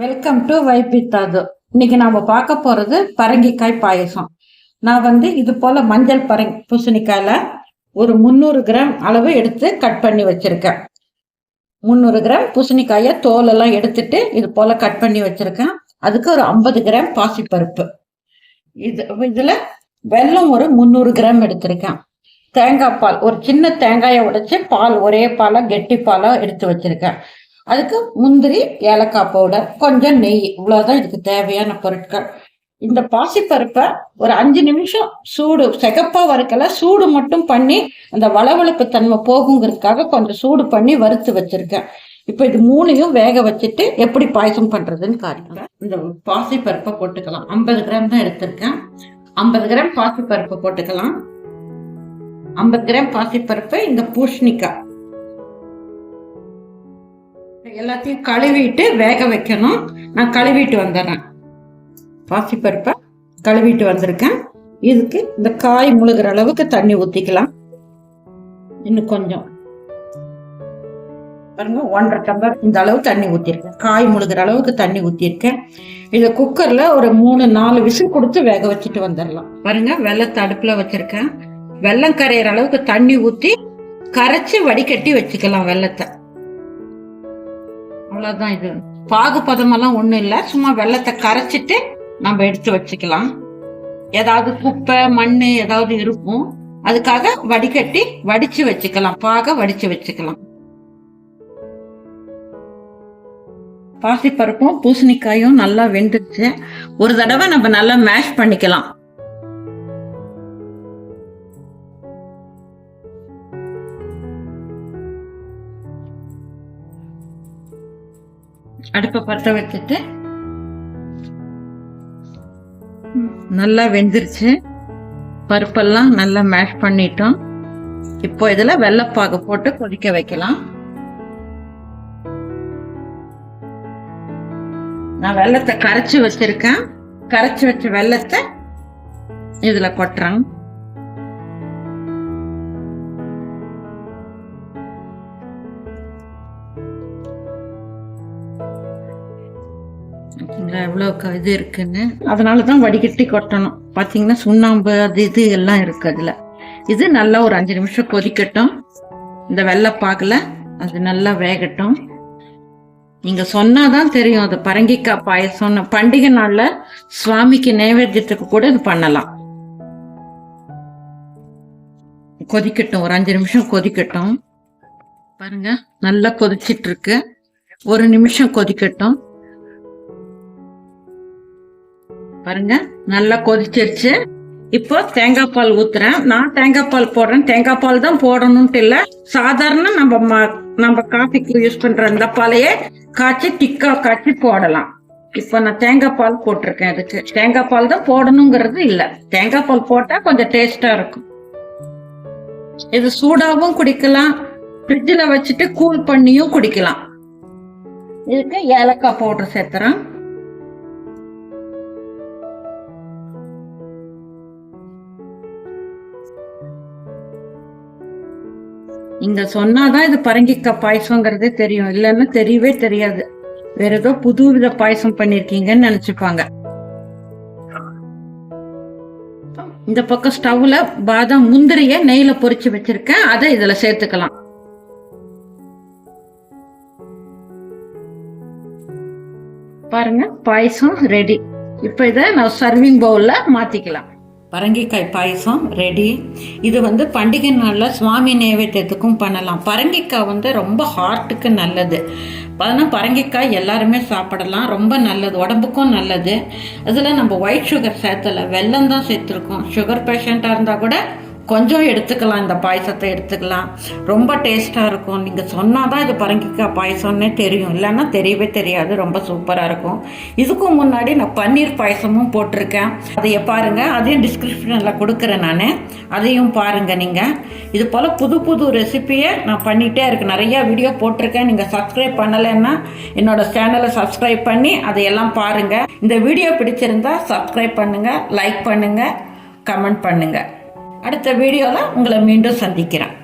Welcome to வைப்பித்தாது இன்னைக்கு நாம பார்க்க போறது பரங்கிக்காய் பாயசம். நான் வந்து இது போல மஞ்சள் பரங்கி பூசணிக்காயில ஒரு முந்நூறு கிராம் அளவு எடுத்து கட் பண்ணி வச்சிருக்கேன். முந்நூறு கிராம் பூசணிக்காயை தோல் எல்லாம் எடுத்துட்டு இது போல கட் பண்ணி வச்சிருக்கேன். அதுக்கு ஒரு ஐம்பது கிராம் பாசிப்பருப்பு. இது இதுல வெல்லம் ஒரு முந்நூறு கிராம் எடுத்திருக்கேன். தேங்காய் பால் ஒரு சின்ன தேங்காயை உடைச்சு பால் ஒரே பாலா கெட்டி பாலா எடுத்து வச்சிருக்கேன். அதுக்கு முந்திரி ஏலக்காய் பவுடர் கொஞ்சம் நெய் இவ்வளோதான் இதுக்கு தேவையான பொருட்கள். இந்த பாசிப்பருப்பை ஒரு அஞ்சு நிமிஷம் சூடு செகப்பா வறுக்கல சூடு மட்டும் பண்ணி அந்த வளவளப்பு தன்மை போகுங்கிறதுக்காக கொஞ்சம் சூடு பண்ணி வறுத்து வச்சிருக்கேன். இப்போ இது மூணையும் வேக வச்சுட்டு எப்படி பாயசம் பண்றதுன்னு காட்டுறேன் இந்த பாசிப்பருப்பை போட்டுக்கலாம். ஐம்பது கிராம் தான் எடுத்திருக்கேன். ஐம்பது கிராம் பாசிப்பருப்பை போட்டுக்கலாம். ஐம்பது கிராம் பாசிப்பருப்பு இந்த பூஷ்ணிக்காய் எல்லாத்தையும் கழுவிட்டு வேக வைக்கணும். நான் கழுவிட்டு வந்துடுறேன். பாசிப்பருப்பை கழுவிட்டு வந்திருக்கேன். இதுக்கு இந்த காய் முழுகிற அளவுக்கு தண்ணி ஊற்றிக்கலாம் இன்னும் கொஞ்சம். பாருங்க ஒன்றரை டம்ளர் இந்த அளவு தண்ணி ஊற்றிருக்கேன் காய் முழுகிற அளவுக்கு தண்ணி ஊற்றிருக்கேன் இதை குக்கரில் ஒரு மூணு நாலு விசில் கொடுத்து வேக வச்சுட்டு வந்துடலாம். பாருங்க வெள்ளத்தை அடுப்பில் வச்சிருக்கேன். வெள்ளம் கரையிற அளவுக்கு தண்ணி ஊற்றி கரைச்சி வடிகட்டி வச்சுக்கலாம் வெள்ளத்தை. அவ்வளவுதான் இது. பாகுபதம் எல்லாம் ஒண்ணும் இல்ல. சும்மா வெள்ளத்தை கரைச்சிட்டு நம்ம எடுத்து வச்சுக்கலாம். ஏதாவது குப்பை மண் ஏதாவது இருக்கும். அதுக்காக வடிகட்டி வடிச்சு வச்சுக்கலாம். பாக வடிச்சு வச்சுக்கலாம். பாசிப்பருப்பும் பூசணிக்காயும் நல்லா வெந்துருச்சு. ஒரு தடவை நம்ம நல்லா மேஷ் பண்ணிக்கலாம். அடுப்பை பற்ற வச்சுட்டு நல்லா வெந்துருச்சு. பருப்பெல்லாம் நல்லா மேஷ் பண்ணிட்டோம். இப்போ இதுல வெள்ளைப்பாகு போட்டு கொதிக்க வைக்கலாம். நான் வெள்ளத்தை கரைச்சி வச்சிருக்கேன். கரைச்சி வச்ச வெள்ளத்தை இதுல கொட்டுறேன். பார்த்தீங்களா எவ்வளோ க- இது இருக்குன்னு. அதனால தான் வடிகட்டி கொட்டணும். பார்த்தீங்கன்னா சுண்ணாம்பு அது இது எல்லாம் இருக்கு அதில். இது நல்லா ஒரு அஞ்சு நிமிஷம் கொதிக்கட்டும். இந்த வெள்ளைப்பாகில் அது நல்லா வேகட்டும். நீங்க சொன்னாதான் தெரியும் அது பரங்கிக்காய் பாயசம்னு. பண்டிகை நாள்ல சுவாமிக்கு நைவேத்தியத்துக்கு கூட இது பண்ணலாம். கொதிக்கட்டும் ஒரு அஞ்சு நிமிஷம் கொதிக்கட்டும். பாருங்க நல்லா கொதிச்சிட்டு இருக்கு. ஒரு நிமிஷம் கொதிக்கட்டும். பாருங்க நல்லா கொதிச்சிருச்சு. இப்போ தேங்காய் பால் ஊத்துறேன். நான் தேங்காய் பால் போடுறேன். தேங்காய் பால் தான் போடணும்ட்டு இல்ல. சாதாரண நம்ம ம- நம்ம காஃபிக்கு யூஸ் பண்ற இந்த பாலையே காய்ச்சி டிக்கா காய்ச்சி போடலாம். இப்போ நான் தேங்காய் பால் போட்டிருக்கேன் இதுக்கு தேங்காய் பால் தான் போடணுங்கிறது இல்ல. தேங்காய் பால் போட்டா கொஞ்சம் டேஸ்டா இருக்கும். இது சூடாவும் குடிக்கலாம். ஃப்ரிட்ஜில் வச்சுட்டு கூல் பண்ணியும் குடிக்கலாம். இதுக்கு ஏலக்காய் பவுடர் சேர்த்துறேன். நீங்க சொன்னாதான் இது பரங்கிக்காய் பாயசங்கிறதே தெரியும். இல்லைன்னா தெரியவே தெரியாது. வேற ஏதோ புது வித பாயசம் பண்ணிருக்கீங்கன்னு நினைச்சுப்பாங்க. இந்த பக்கம் ஸ்டவ்ல பாதாம் முந்திரிய நெய்ல பொறிச்சு வச்சிருக்கேன். அதை இதுல சேர்த்துக்கலாம். பாருங்க பாயசம் ரெடி இப்போ இதை நான் சர்விங் பவுல்ல மாத்திக்கலாம். பரங்கிக்காய் பாயசம் ரெடி இது வந்து பண்டிகை நாளில் சுவாமி நைவேத்தியத்துக்கும் பண்ணலாம். பரங்கிக்காய் வந்து ரொம்ப ஹார்ட்டுக்கு நல்லது. அதனால் பரங்கிக்காய் எல்லாருமே சாப்பிடலாம். ரொம்ப நல்லது. உடம்புக்கும் நல்லது. அதில் நம்ம ஒயிட் சுகர் சேர்த்தலை. வெல்லம் தான் சேர்த்துருக்கோம். சுகர் பேஷண்ட்டாக இருந்தால் கூட கொஞ்சம் எடுத்துக்கலாம் இந்த பாயசத்தை எடுத்துக்கலாம். ரொம்ப டேஸ்ட்டாக இருக்கும். நீங்கள் சொன்னால் தான் இது பரங்கிக்காய் பாயசம்னே தெரியும். இல்லைன்னா தெரியவே தெரியாது. ரொம்ப சூப்பராக இருக்கும். இதுக்கும் முன்னாடி நான் பன்னீர் பாயசமும் போட்டிருக்கேன். அதையை பாருங்கள் அதையும் டிஸ்கிரிப்ஷனில் கொடுக்குறேன் நான். அதையும் பாருங்கள் நீங்கள் இது போல் புது புது ரெசிபியை நான் பண்ணிகிட்டே இருக்கேன். நிறையா வீடியோ போட்டிருக்கேன். நீங்கள் சப்ஸ்கிரைப் பண்ணலைன்னா என்னோட சேனலை சப்ஸ்கிரைப் பண்ணி அதையெல்லாம் பாருங்கள் இந்த வீடியோ பிடிச்சிருந்தா சப்ஸ்கிரைப் பண்ணுங்கள் லைக் பண்ணுங்கள் கமெண்ட் பண்ணுங்கள் அடுத்த வீடியோவில் உங்களை மீண்டும் சந்திக்கிறேன்.